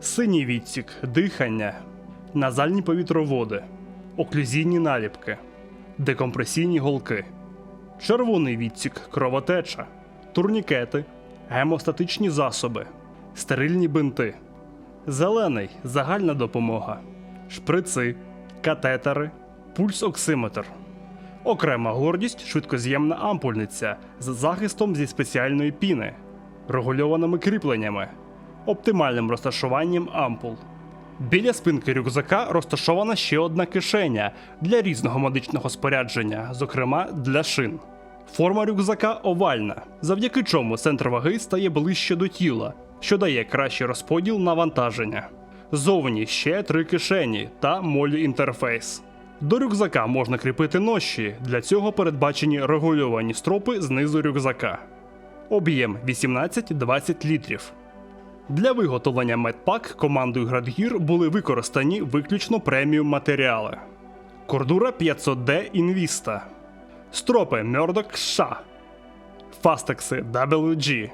синій відсік, дихання, назальні повітроводи, оклюзійні наліпки, декомпресійні голки, червоний відсік, кровотеча, турнікети, гемостатичні засоби, стерильні бинти, зелений загальна допомога, шприци, катетери, пульс-оксиметр. Окрема гордість швидкоз'ємна ампульниця з захистом зі спеціальної піни, регульованими кріпленнями, оптимальним розташуванням ампул. Біля спинки рюкзака розташована ще одна кишеня для різного медичного спорядження, зокрема для шин. Форма рюкзака овальна, завдяки чому центр ваги стає ближче до тіла, що дає кращий розподіл навантаження. Зовні ще три кишені та молі інтерфейс. До рюкзака можна кріпити ноші, для цього передбачені регульовані стропи знизу рюкзака. Об'єм 18-20 літрів. Для виготовлення медпак командою Градгір були використані виключно преміум матеріали. Кордура 500D Invista, стропи Murdoch США, фастекси WG,